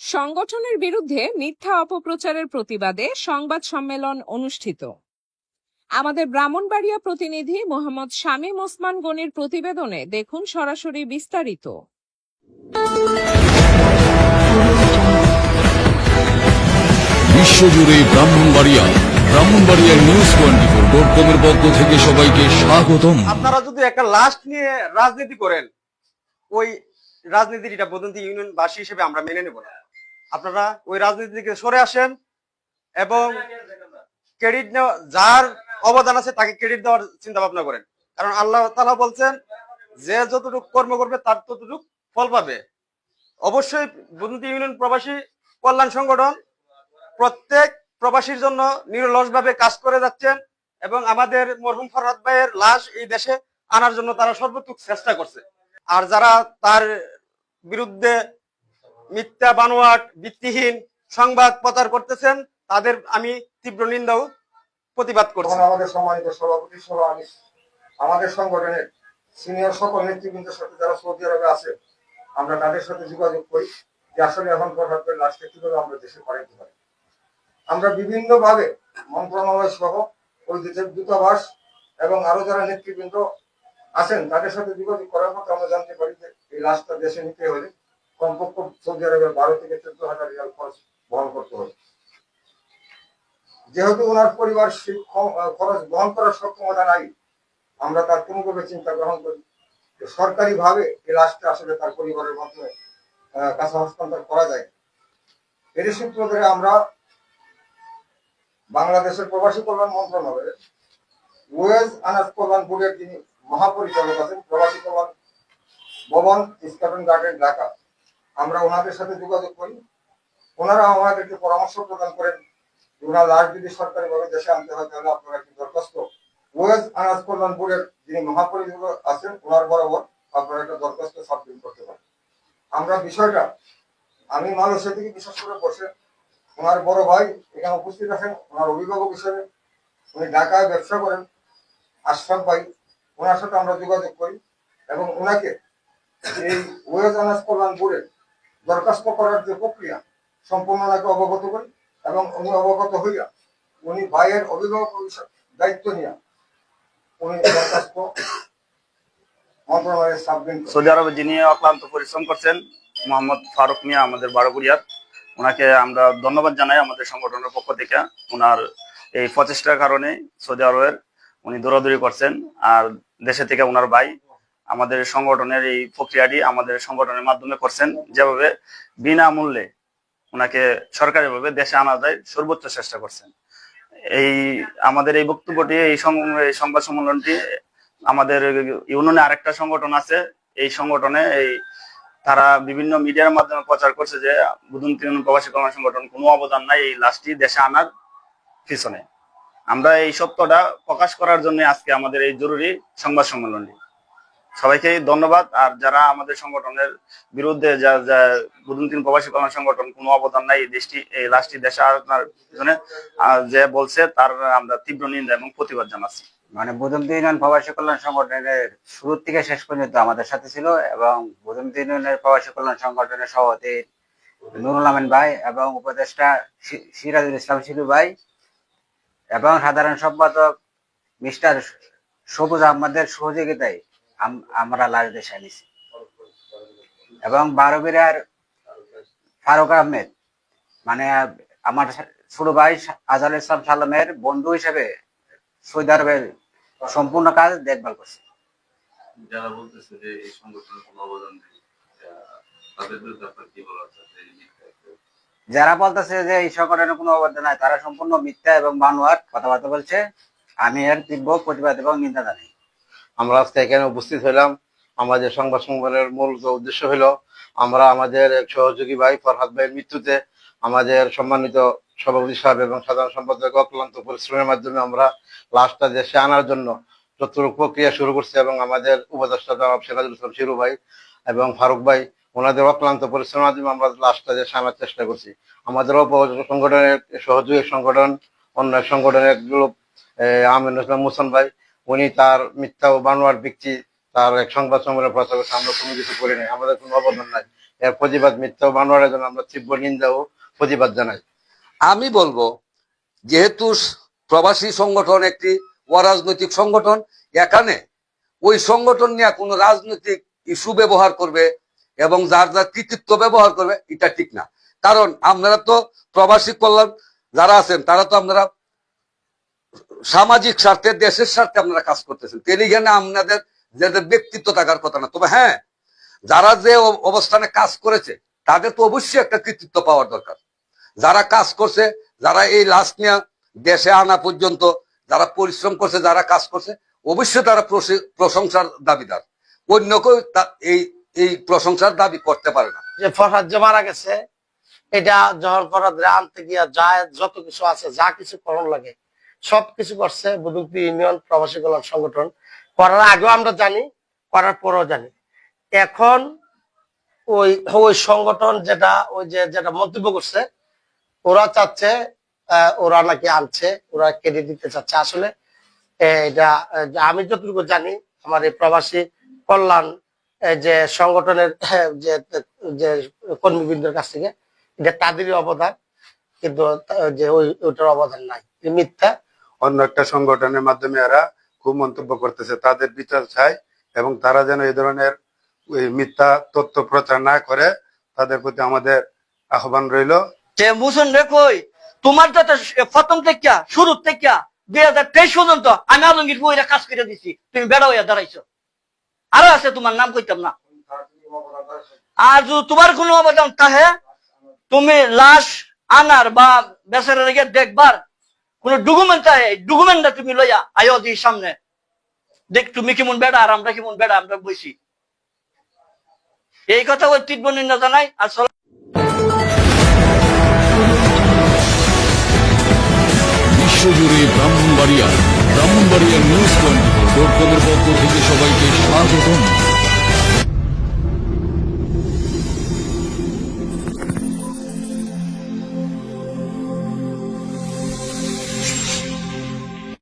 সংগঠনের বিরুদ্ধে মিথ্যা অপপ্রচারের প্রতিবাদে সংবাদ সম্মেলন অনুষ্ঠিত। আমাদের ব্রাহ্মণবাড়িয়া প্রতিনিধি মোহাম্মদ শামীম ওসমান গনির প্রতিবেদনে দেখুন সরাসরি বিস্তারিত। বিশ্বজুড়ে ব্রাহ্মণবাড়িয়া ব্রাহ্মণবাড়িয়ার নিউজ টোয়েন্টি ফোর ডট কমের পক্ষ থেকে সবাইকে স্বাগতম। আপনারা যদি একটা লাস্ট নিয়ে রাজনীতি করেন ওই রাজনীতিটা বদন্তি ইউনিয়নবাসী হিসেবে আমরা মেনে নেব না। আপনারা ওই রাজনীতি থেকে সরে আসেন এবং ক্রেডিট নেওয়া যার অবদান আছে তাকে ক্রেডিট দেওয়ার চিন্তা ভাবনা করেন। কারণ আল্লাহ তালা বলছেন, যে যতটুকু কর্ম করবে তার ততটুকু ফল পাবে। অবশ্যই বদন্তি ইউনিয়ন প্রবাসী কল্যাণ সংগঠন প্রত্যেক প্রবাসীর জন্য নিরলসভাবে কাজ করে যাচ্ছেন এবং আমাদের মরহুম ফরহাদ ভাইয়ের লাশ এই দেশে আনার জন্য তারা সর্বোচ্চ চেষ্টা করছে। আর যারা তার বিরুদ্ধে মিথ্যা, বানোয়াট, ভিত্তিহীন সংবাদ প্রচার করতেছেন, তাদের আমি তীব্র নিন্দাও প্রতিবাদ করছি। আমাদের সম্মানিত সভাপতি আমি, আমাদের সংগঠনের সিনিয়র সকল নেতৃবৃন্দের সাথে যারা সৌদি আরবে আছে, আমরা তাদের সাথে যোগাযোগ করি যে আসলে এখন প্রভাবের লাশটা কীভাবে আমরা দেশে করাইতে পারি। আমরা বিভিন্ন ভাবে মন্ত্রণালয় সহ ওই দেশের দূতাবাস এবং আরও যারা নেতৃবৃন্দ আছেন, তাদের সাথে যোগাযোগ করার মতো আমরা জানতে পারি যে এই লাশটা দেশে নিতে হলে কমপক্ষে সৌদি আরবের বারো থেকে চোদ্দ হাজার রিয়াল খরচ বহন করতে হবে। যেহেতু ওনার পরিবার খরচ বহন করার সক্ষমতা নাই, আমরা তার কোনোভাবে চিন্তা গ্রহণ করি। সরকারি ভাবে এই লাশটা আসলে তার পরিবারের মাধ্যমে কাছে হস্তান্তর করা যায়। এর সূত্র ধরে আমরা বাংলাদেশের প্রবাসী কল্যাণ মন্ত্রণালয়ে ওয়েজ আনাজ কল্যাণ বোর্ডের যিনি মহাপরিচালক আছেন, প্রবাসী কল্যাণ ভবন স্কাটন গার্ডেন ঢাকা আমরা ওনাদের সাথে যোগাযোগ করি। ওনারা আমাদেরকে পরামর্শ প্রদান করেন ওনার লাশ যদি সরকারি ভাবে দেশে আনতে হয় তাহলে আপনারা একটি দরখাস্ত। ওয়েজ আনাজ কল্যাণ বোর্ডের যিনি মহাপরিচালক আছেন, ওনার বরাবর আপনারা একটা দরখাস্ত সাবমিট করতে পারেন। আমরা বিষয়টা, আমি মানুষের দিকে বিশেষ করে বসে, ওনার বড় ভাই এখানে উপস্থিত আছেন, ওনার অভিভাবক হিসেবে, উনি ঢাকায় ব্যবসা করেন আশরাফ ভাই ওনার সাথে আমরা যোগাযোগ করি এবং ওনাকে এই ওয়েজ আনাজ কল্যাণ বোর্ডের দরখাস্ত করার যে প্রক্রিয়া সম্পূর্ণ ওনাকে অবগত করি এবং উনি অবগত হইয়া, উনি ভাইয়ের অভিভাবক দায়িত্ব নিয়ে উনি দরখাস্ত সাবমিট সৌদি আরবে যিনি অক্লান্ত পরিশ্রম করছেন, মোহাম্মদ ফারুক মিয়া আমাদের বারোগুড়িয়ার ওনাকে আমরা ধন্যবাদ জানাই আমাদের সংগঠনের পক্ষ থেকে। ওনার এই প্রচেষ্টার কারণে সৌদি আরবের উনি দৌড়াদৌড়ি করছেন, আর দেশে থেকে ওনার ভাই আমাদের সংগঠনের এই প্রক্রিয়াটি আমাদের সংগঠনের মাধ্যমে করছেন, যেভাবে বিনামূল্যে ওনাকে সরকারিভাবে দেশে আনা যায়, সর্বোচ্চ চেষ্টা করছেন। এই আমাদের এই বক্তব্যটি, এই সংবাদ সম্মেলনটি আমাদের ইউনিয়নে আরেকটা সংগঠন আছে। এই সংগঠনে এই তারা বিভিন্ন মিডিয়ার মাধ্যমে প্রচার করছে যে বুধুন তৃণমূল প্রবাসী কল্যাণ সংগঠন কোনো অবদান নাই এই লাশটি দেশে আনার পিছনে। আমরা এই সত্যটা প্রকাশ করার জন্য আজকে আমাদের এই জরুরি সংবাদ সম্মেলনটি। সবাইকে ধন্যবাদ। আর যারা আমাদের সংগঠনের বিরুদ্ধে যা যা তৃণমূল প্রবাসী কল্যাণ সংগঠন কোনো অবদান নাই, এই দেশটি, এই লাশটি দেশে আনার পিছনে যে বলছে তার আমরা তীব্র নিন্দা এবং প্রতিবাদ জানাচ্ছি। মানে বুধমতি ইউনিয়ন প্রবাসী কল্যাণ সংগঠনের শুরু থেকে শেষ পর্যন্ত আমাদের সাথে ছিল এবং বুধমতি ইউনিয়নের প্রবাসী কল্যাণ সংগঠনের সভাপতি নুরুল আমিন ভাই এবং উপদেষ্টা সিরাজুল ইসলাম শিলু ভাই এবং সাধারণ সম্পাদক মিস্টার সবুজ আহমদের সহযোগিতায় আমরা লাশ দেশে আনিছি এবং বারোবিরার ফারুক আহমেদ মানে আমার ছোট ভাই আজহার ইসলাম সালামের বন্ধু হিসেবে সৌদি আরবের সম্পূর্ণ কাজ দেখভাল করছে। যারা বলতেছে যে এই সংগঠনের কোনো অবদান নেই তাদের বিরুদ্ধে আপনার কি বলার আছে? যে এই মিথ্যা একটা- যারা বলতেছে যে এই সংগঠনের কোনো অবদান নাই তারা সম্পূর্ণ মিথ্যা এবং বানোয়াট কথাবার্তা বলছে। আমি এর তীব্র প্রতিবাদ এবং নিন্দা জানাই। আমরা আজকে এখানে উপস্থিত হইলাম। আমাদের সংবাদ সম্মেলনের মূল উদ্দেশ্য হলো আমরা আমাদের এক সহযোগী ভাই ফরহাদ ভাইয়ের মৃত্যুতে আমাদের সম্মানিত সভাপতি সাহেব এবং সাধারণ সম্পাদক অক্লান্ত পরিশ্রমের মাধ্যমে আমরা লাশটা দেশে আনার জন্য যতটুকু প্রক্রিয়া শুরু করছি এবং আমাদের উপদেষ্টা জনাব সিরাজুল ইসলাম শিরু ভাই এবং ফারুক ভাই, ওনাদের অক্লান্ত পরিশ্রমের মাধ্যমে আমরা লাশটা দেশে আনার চেষ্টা করছি। আমাদের সংগঠনের সহযোগী সংগঠন অন্য সংগঠনের গ্রুপ আমিন ইসলাম মুসন ভাই উনি তার মিথ্যা ও বানোয়ার ব্যক্তি, তার এক সংবাদ সম্মেলনে করছে আমরা কোনো কিছু করি নাই। আমাদের কোনো অবদান নাই। এর প্রতিবাদ মিথ্যা ও বানোয়ারের জন্য আমরা তীব্র নিন্দা ও প্রতিবাদ জানাই। আমি বলব, যেহেতু প্রবাসী সংগঠন একটি অরাজনৈতিক সংগঠন, এখানে ওই সংগঠন নিয়ে কোনো রাজনৈতিক ইস্যু ব্যবহার করবে এবং যার যার কৃতিত্ব ব্যবহার করবে, এটা ঠিক না। কারণ আপনারা তো প্রবাসী কল্যাণ যারা আছেন, তারা তো আপনারা সামাজিক স্বার্থে, দেশের স্বার্থে আপনারা কাজ করতেছেন। টেলিগ্রামে আপনাদের যাদের ব্যক্তিত্ব থাকার কথা না। তবে হ্যাঁ যারা যে অবস্থানে কাজ করেছে, তাদের তো অবশ্যই একটা কৃতিত্ব পাওয়ার দরকার। যারা কাজ করছে, যারা এই লাশ নিয়ে দেশে আনা পর্যন্ত, যারা পরিশ্রম করছে, যারা কাজ করছে, অবশ্যই তারা প্রশংসার দাবিদার। অন্য কেউ এই এই প্রশংসার দাবি করতে পারে না। যে ফরহাদ যে মারা গেছে, এটা যখন ফরহাদ আনতে গিয়া যা যত কিছু আছে, যা কিছু করণ লাগে সব কিছু করছে বুদুমপুর ইউনিয়ন প্রবাসী কল্যাণ সংগঠন। করার আগেও আমরা জানি, করার পরেও জানি। এখন ওই ওই সংগঠন যেটা, ওই যে যেটা মন্তব্য করছে, ওরা চাচ্ছে ওরা নাকি আনছে, ওরা কেটে দিতে চাচ্ছে। আসলে এটা আমি যতটুকু জানি, আমার এই প্রবাসী কল্যাণ যে সংগঠনের যে কর্মীবৃন্দের কাছ থেকে, এটা তাদেরই অবদান, কিন্তু যে ওই, ওটার অবদান নাই। মিথ্যা অন্য একটা সংগঠনের মাধ্যমে এরা খুব মন্তব্য করতেছে, তাদের বিচার চাই এবং তারা যেন এই ধরনের মিথ্যা তথ্য প্রচার না করে, তাদের প্রতি আমাদের আহ্বান রইল। মুসন তোমার তো প্রথম থেকে, শুরু থেকে, দুই হাজার তেইশ পর্যন্ত আমি আলমগীর বইরা কাজ করে দিছি, তুমি বেড়া হইয়া দাঁড়াইছো। আরও আছে তোমার নাম কইতাম না। আর যদি তোমার কোনো অবদান তাহে? তুমি লাশ আনার বা বেচারা রেখে দেখবার কোন ডকুমেন্ট ডকুমেন্টটা তুমি লইয়া আয়ো দি সামনে। দেখ তুমি কেমন বেড়া আর আমরা কেমন বেড়া, আমরা বসি এই কথা ওই তীব্র নিন্দা জানাই, আর বিশ্বজুড়ে ব্রাহ্মণবাড়িয়া ব্রাহ্মণবাড়িয়ার নিউজ টোয়েন্টি ফোর পক্ষ থেকে সবাইকে স্বাগতম।